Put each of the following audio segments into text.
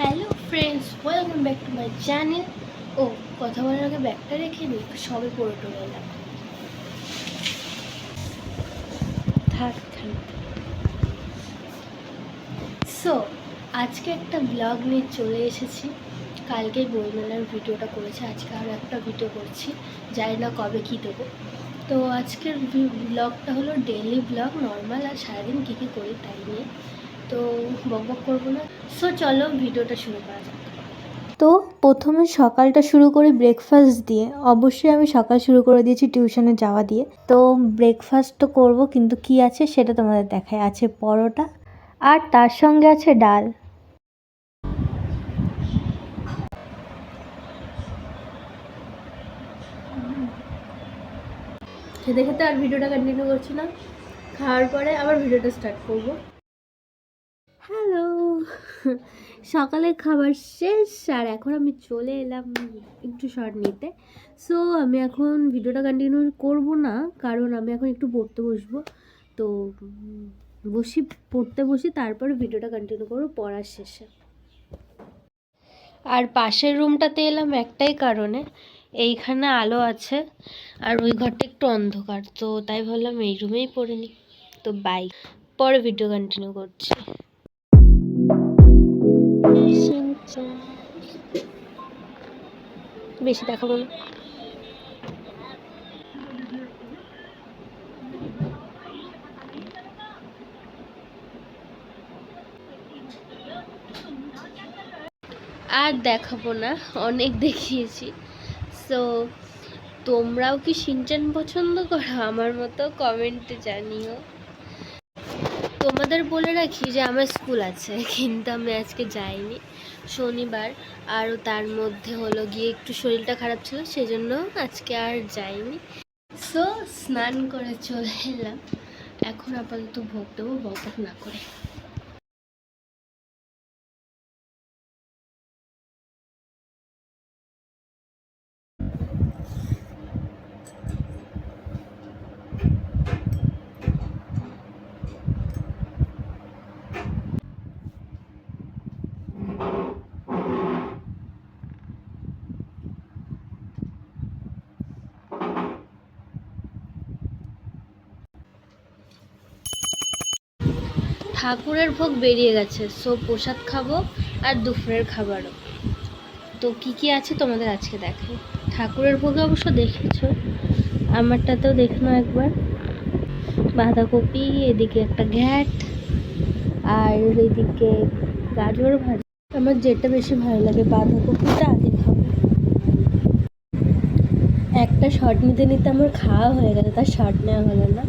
Hello friends welcome back to my channel ও, কথা বলার আগে ব্যাগটা রেখে নিই সবে পড়ে টরে এলাম। থাক সো আজকে একটা ব্লগ নিয়ে চলে এসেছি। কালকেই বইমেলার ভিডিওটা করেছি, আজকে আরও একটা ভিডিও করছি, জানি না কবে কী দেবো। তো আজকের ব্লগটা হলো ডেইলি ব্লগ নর্মাল আর সারাদিন কী কী করি তাই নিয়ে। তো বক বক করব না। সো চলো ভিডিওটা শুরু করা যাক। তো প্রথমে সকালটা শুরু করি ব্রেকফাস্ট দিয়ে। অবশ্যই আমি সকাল শুরু করে দিয়েছি টিউশনে যাওয়া দিয়ে। তো ব্রেকফাস্ট তো করব কিন্তু কি আছে সেটা তোমাদের দেখায় আছে পরোটা আর তার সঙ্গে আছে ডাল। খেতে খেতে আর ভিডিওটা কন্টিনিউ করছি না। খাওয়ার পরে আবার ভিডিওটা স্টার্ট করব। হ্যালো সকালে খাবার শেষ, আর এখন আমি চলে এলাম একটু শর্ট নিতে। সো আমি এখন ভিডিওটা কন্টিনিউ করব না, কারণ আমি এখন একটু পড়তে বসবো। তো বসি, পড়তে বসি, তারপরে ভিডিওটা কন্টিনিউ করব পড়ার শেষে। আর পাশের রুমটাতে এলাম একটাই কারণে, এইখানে আলো আছে, আর ওই ঘরটা একটু অন্ধকার। তো, তাই ভাবলাম এই রুমেই পড়ে নি তো বাইক পরে ভিডিও কন্টিনিউ করছি। বেশি দেখাবো না। আর দেখাবো না, অনেক দেখিয়েছি। সো তোমরাও কি সিনচান পছন্দ করো? আমার মতো কমেন্টে জানিও। তোমাদের বলে রাখি যে আমার স্কুল আছে, কিন্তু আমি আজকে যাইনি। শনিবার, আর তার মধ্যে হলো গিয়ে একটু শরীরটা খারাপ ছিল সেই জন্য আজকে আর যাইনি। সো স্নান করে চলে এলাম। এখন আপাতত ভোগ দেবো বক না করে। ঠাকুরের ভোগ বেরিয়ে গেছে, সো প্রসাদ খাব আর দুপুরের খাবারও। তো কি কি আছে তোমাদের আজকে দেখাই ঠাকুরের ভোগে অবশ্য দেখেছ, আমারটাতেও দেখো একবার। বাঁধাকপি, এদিকে একটা ঘ্যাট, আর এদিকে গাজর ভাজা। আমার যেটা বেশি ভালো লাগে বাঁধাকপিটা, আগে খাব। একটা শট নিতে নিতে আমার খাওয়া হয়ে গেছে, তার শট নেওয়া হলো না।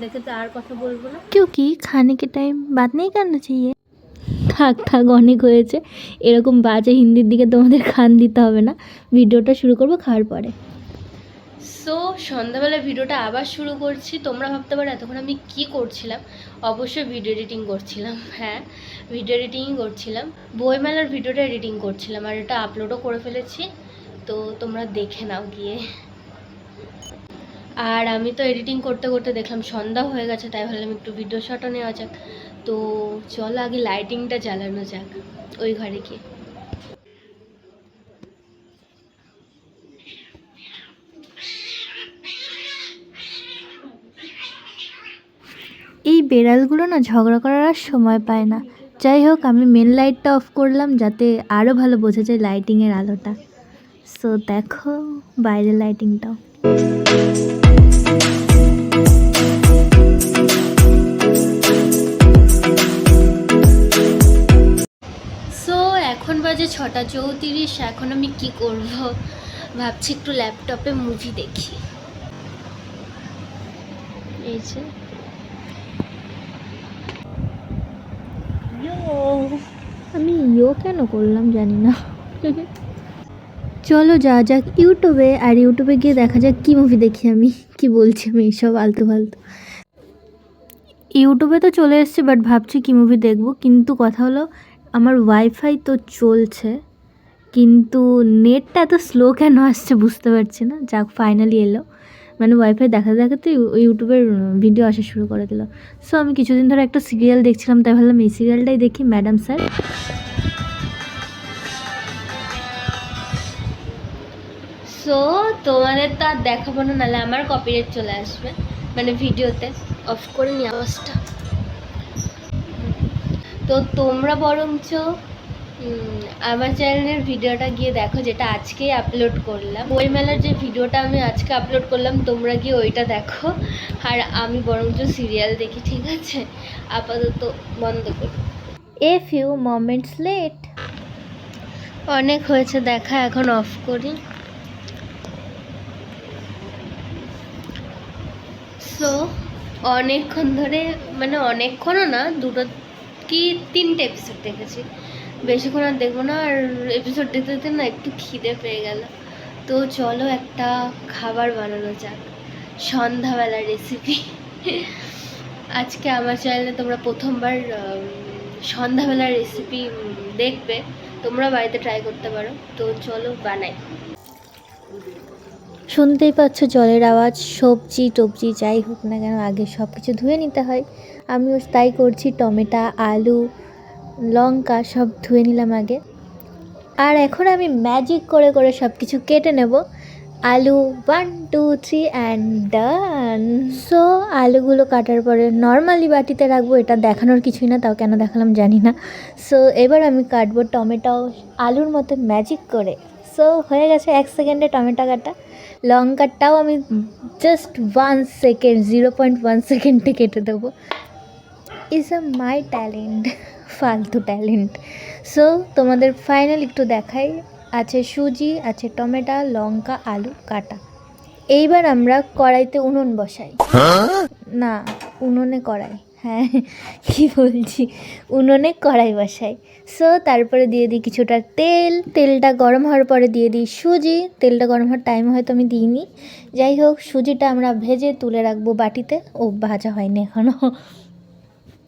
সো খেতে খেতে আর কথা বলবো না क्योंकि खाने के टाइम बात नहीं करना चाहिए থাক থাক অনেক হয়েছে এরকম বাজে হিন্দির দিকে তোমাদের খান দিতে হবে না ভিডিওটা শুরু করবো খাওয়ার পরে সো সন্ধ্যাবেলা ভিডিওটা আবার শুরু করছি তোমরা ভাবতে পারো এতক্ষণ আমি কি করছিলাম অবশ্যই ভিডিও এডিটিং করছিলাম হ্যাঁ ভিডিও এডিটিংই করছিলাম বইমেলার ভিডিওটা এডিটিং করছিলাম আর এটা আপলোডও করে ফেলেছি তো তোমরা দেখে নাও গিয়ে আর আমি তো এডিটিং করতে করতে দেখলাম সন্ধ্যা হয়ে গেছে, তাই ভাবলাম একটু ভিডিও শটও নেওয়া যাক। তো চলো আগে লাইটিংটা জ্বালানো যাক ওই ঘরে গিয়ে। এই বেড়ালগুলো না ঝগড়া করার আর সময় পায় না। যাই হোক, আমি মেন লাইটটা অফ করলাম যাতে আরও ভালো বোঝা যায় লাইটিংয়ের আলোটা। সো দেখো বাইরের লাইটিংটাও সো এখন বাজে ছটা চৌত্রিশ এখন আমি কি করব? ভাবছি একটু ল্যাপটপে মুভি দেখি। এই যে। আমি ইয়ো কেন করলাম জানি না। চলো যা যাক ইউটিউবে, আর ইউটিউবে গিয়ে দেখা যাক কী মুভি দেখি আমি, কি বলছি আমি এইসব আলতু ফালতু। ইউটিউবে তো চলে এসছে বাট ভাবছি কী মুভি দেখব, কিন্তু কথা হলো আমার ওয়াইফাই তো চলছে, কিন্তু নেটটা এত স্লো কেন আসছে বুঝতে পারছি না। যাক ফাইনালি এলো। মানে ওয়াইফাই দেখাতে দেখাতে ইউটিউবের ভিডিও আসা শুরু করে দিল। সো আমি কিছুদিন ধরে একটা সিরিয়াল দেখছিলাম, তাই ভাবলাম এই সিরিয়ালটাই দেখি ম্যাডাম স্যার সো তোমাদের তো আর দেখাবো না, নাহলে আমার কপিরাইট চলে আসবে মানে ভিডিওতে অফ করে নি আওয়াজটা তো তোমরা বরঞ্চ আমার চ্যানেলের ভিডিওটা গিয়ে দেখো, যেটা আজকেই আপলোড করলাম। বই মেলার যে ভিডিওটা আমি আজকে আপলোড করলাম, তোমরা গিয়ে ওইটা দেখো। আর আমি বরঞ্চ সিরিয়াল দেখি, ঠিক আছে? আপাতত বন্ধ করি। এ ফিউ মোমেন্টস লেট অনেক হয়েছে, দেখা এখন অফ করি। সো অনেকক্ষণ ধরে মানে অনেকক্ষণও না, দুটো কি তিনটে এপিসোড দেখেছি। বেশিক্ষণ আর দেখব না, আর এপিসোড দেখতে দেখতে না একটু খিদে পেয়ে গেল। তো চলো একটা খাবার বানানো যাক, সন্ধ্যাবেলার রেসিপি আজকে আমার চ্যানেলে তোমরা প্রথমবার সন্ধ্যাবেলার রেসিপি দেখবে, তোমরা বাড়িতে ট্রাই করতে পারো। তো চলো বানাই। শুনতেই পাচ্ছ জলের আওয়াজ, সবজি টবজি যাই হোক না কেন, আগে সব কিছু ধুয়ে নিতে হয়। আমিও তাই করছি, টমেটো, আলু, লঙ্কা সব ধুয়ে নিলাম আগে। আর এখন আমি ম্যাজিক করে করে সব কিছু কেটে নেব। আলু one two three and done so আলুগুলো কাটার পরে নর্মালি বাটিতে রাখব, এটা দেখানোর কিছুই না, তাও কেন দেখালাম জানি না। সো এবার আমি কাটবো টমেটো, আলুর মতো ম্যাজিক করে। সো হয়ে গেছে এক সেকেন্ডে টমেটো কাটা। লঙ্কাটাও আমি just one second zero point one সেকেন্ডে কেটে দেবো। ইজ আ মাই ট্যালেন্ট ফালতু ট্যালেন্ট সো তোমাদের ফাইনাল একটু দেখাই। আছে সুজি আছে টমেটো লঙ্কা আলু কাটা। এইবার আমরা কড়াইতে উনুন বসাই। না উনুনে কড়াই। কি বলছি? উনুনে কড়াই বসাই। সো তারপরে দিয়ে দিই কিছুটা তেল। তেলটা গরম হওয়ার পরে দিয়ে দিই সুজি। তেলটা গরম হওয়ার টাইম হয়তো আমি দিইনি। যাই হোক, সুজিটা আমরা ভেজে তুলে রাখব বাটিতে। ও, ভাজা হয়নি এখনও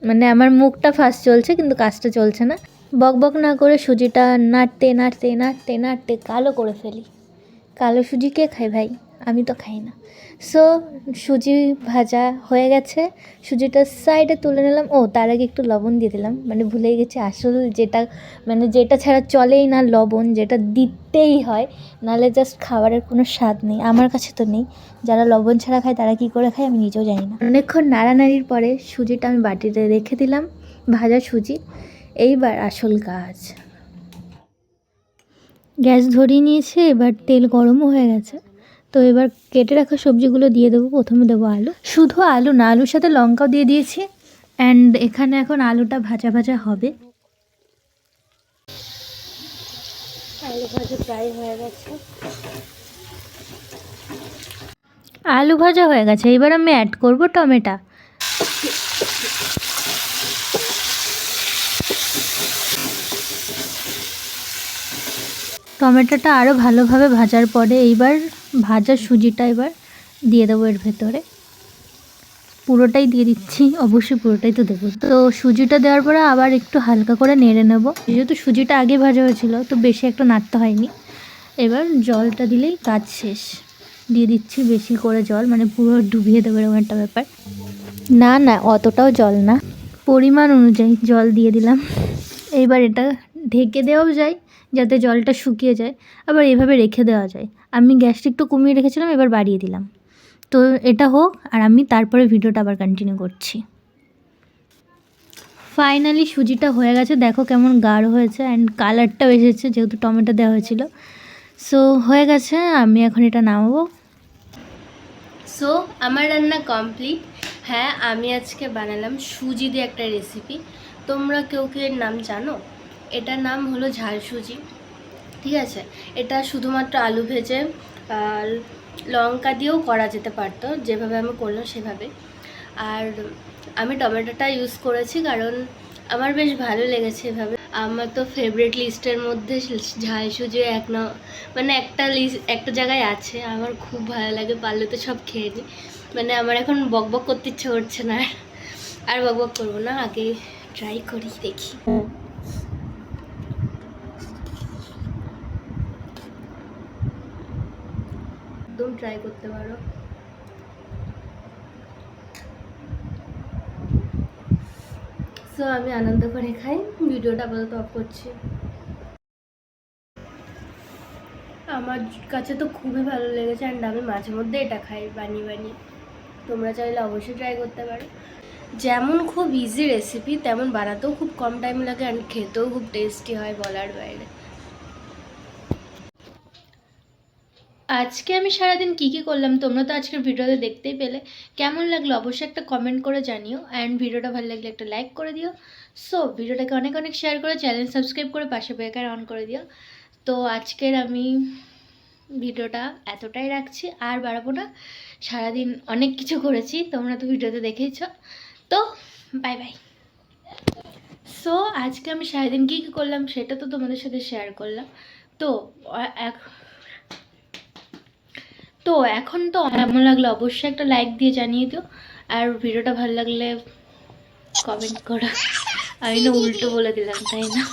মানে আমার মুখটা ফার্স্ট চলছে, কিন্তু কাজটা চলছে না। বক বক না করে সুজিটা নাড়তে নাড়তে নাড়তে নাড়তে কালো করে ফেলি। কালো সুজি কে খায় ভাই? আমি তো খাই না। সো সুজি ভাজা হয়ে গেছে। সুজিটা সাইডে তুলে নিলাম। ও, তার আগে একটু লবণ দিয়ে দিলাম। মানে ভুলেই গেছি, আসল যেটা মানে যেটা ছাড়া চলেই না লবণ, যেটা দিতেই হয়। নাহলে জাস্ট খাবারের কোনো স্বাদ নেই। আমার কাছে তো নেই। যারা লবণ ছাড়া খায়, তারা কী করে খায়, আমি নিজেও জানি না। অনেকক্ষণ নাড়ানাড়ির পরে সুজিটা আমি বাটিতে রেখে দিলাম, ভাজা সুজি। এইবার আসল কাজ গ্যাস ধরিয়ে নিয়েছে, এবার তেল গরমও হয়ে গেছে। তো এবার কেটে রাখা সবজিগুলো দিয়ে দেবো। প্রথমে দেবো আলু। শুধু আলু না আলুর সাথে লঙ্কাও দিয়ে দিয়েছি। অ্যান্ড এখানে এখন আলুটা ভাজা ভাজা হবে। আলু ভাজা প্রায় হয়ে গেছে। আলু ভাজা হয়ে গেছে। এবার আমি অ্যাড করব টমেটো। টমেটোটা আরও ভালোভাবে ভাজার পরে এইবার ভাজা সুজিটা এবার দিয়ে দেবো এর ভেতরে। পুরোটাই দিয়ে দিচ্ছি, অবশ্যই পুরোটাই তো দেবো। তো সুজিটা দেওয়ার পরে আবার একটু হালকা করে নেড়ে নেব। যেহেতু সুজিটা আগে ভাজা হয়েছিল, তো বেশি একটা নাড়তে হয়নি। এবার জলটা দিলেই কাজ শেষ। দিয়ে দিচ্ছি বেশি করে জল মানে পুরো ডুবিয়ে দেবো এরকম একটা ব্যাপার। না না, অতটাও জল না। পরিমাণ অনুযায়ী জল দিয়ে দিলাম। এইবার এটা ঢেকে দেওয়াও যায়। যাতে জলটা শুকিয়ে যায়, আবার এভাবে রেখে দেওয়া যায়। আমি গ্যাসটা একটু কমিয়ে রেখেছিলাম, এবার বাড়িয়ে দিলাম। তো এটা হোক, আর আমি তারপরে ভিডিওটা আবার কন্টিনিউ করছি। ফাইনালি সুজিটা হয়ে গেছে। দেখো কেমন গাঢ় হয়েছে অ্যান্ড কালারটাও এসেছে, যেহেতু টমেটো দেওয়া হয়েছিল। সো হয়ে গেছে, আমি এখন এটা নামাবো। সো আমার রান্না কমপ্লিট হ্যাঁ আমি আজকে বানালাম সুজি দিয়ে একটা রেসিপি তোমরা কেউ এর নাম জানো? এটার নাম হলো ঝাল সুজি, ঠিক আছে? এটা শুধুমাত্র আলু ভেজে আর লঙ্কা দিয়েও করা যেতে পারতো, যেভাবে আমি করলাম সেভাবে আর আমি টমেটোটা ইউজ করেছি কারণ আমার বেশ ভালো লেগেছে এভাবে। আমার তো ফেভারিট লিস্টের মধ্যে ঝাল সুজি এক ন মানে একটা লিস্ট একটা জায়গায় আছে, আমার খুব ভালো লাগে, পারলে তো সব খেয়ে নিই। মানে আমার এখন বক বক করতে ইচ্ছে করছে না, আর। আর বক বক করব না, আগে ট্রাই করি, দেখি। ট্রাই করতে পারো। সো আমি আনন্দ করে খাই। ভিডিওটা আপাতত অফ করছি। আমার কাছে তো খুবই ভালো লেগেছে অ্যান্ড আমি মাঝে মধ্যে এটা খাই, বানিয়ে বানিয়ে। তোমরা চাইলে অবশ্যই ট্রাই করতে পারো। যেমন খুব ইজি রেসিপি তেমন বানাতেও খুব কম টাইম লাগে অ্যান্ড খেতেও খুব টেস্টি হয় বলার বাইরে। আজকে আমি সারাদিন কী কী করলাম তোমরা তো আজকের ভিডিওতে দেখতেই পেলে। কেমন লাগল অবশ্যই একটা কমেন্ট করে জানিও। অ্যান্ড ভিডিওটা ভালো লাগলে একটা লাইক করে দিও। সো ভিডিওটাকে অনেক অনেক শেয়ার করে চ্যানেল সাবস্ক্রাইব করে পাশে বেকার অন করে দিও। তো আজকের আমি ভিডিওটা এতটাই রাখছি, আর বাড়াবো না। সারাদিন অনেক কিছু করেছি, তোমরা তো ভিডিওতে দেখেইছ। তো বাই বাই সো আজকে আমি সারাদিন কী কী করলাম সেটা তো তোমাদের সাথে শেয়ার করলাম। তো এক- তো এখন তো কেমন লাগল? অবশ্যই একটা লাইক দিয়ে জানিয়ে দিও। আর ভিডিওটা ভালো লাগলে কমেন্ট করো। আমি না উল্টো বলে দিলাম, তাই না?